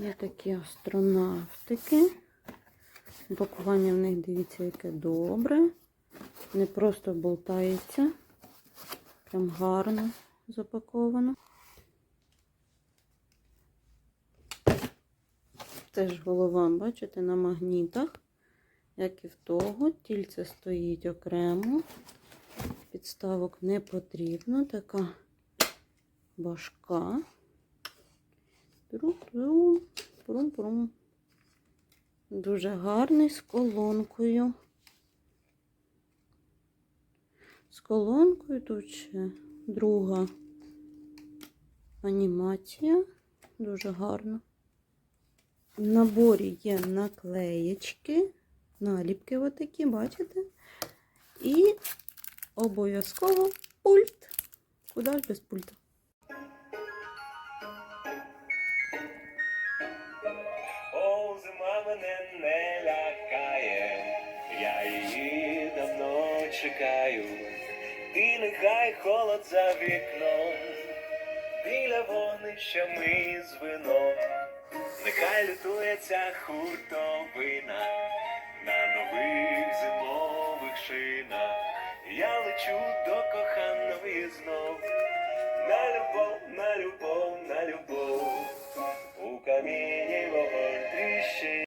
Є такі астронавтики. Пакування в них, дивіться, яке добре. Не просто болтається. Прям гарно запаковано. Теж голова, бачите, на магнітах, як і в того. Тільце стоїть окремо. Підставок не потрібно. Така башка. Тру-тру, прум-прум. Дуже гарний з колонкою. З колонкою тут ще друга анімація. Дуже гарно. В наборі є наклеєчки, наліпки отакі, бачите? І обов'язково пульт. Куди ж без пульта? мене не лякає, я її давно чекаю, і нехай холод за вікном, біля вогнища ми з вином, нехай лютує ця хуртовина на нових зимових шинах. Я лечу до коханої знов, на любов, на любов, на любов у камінь.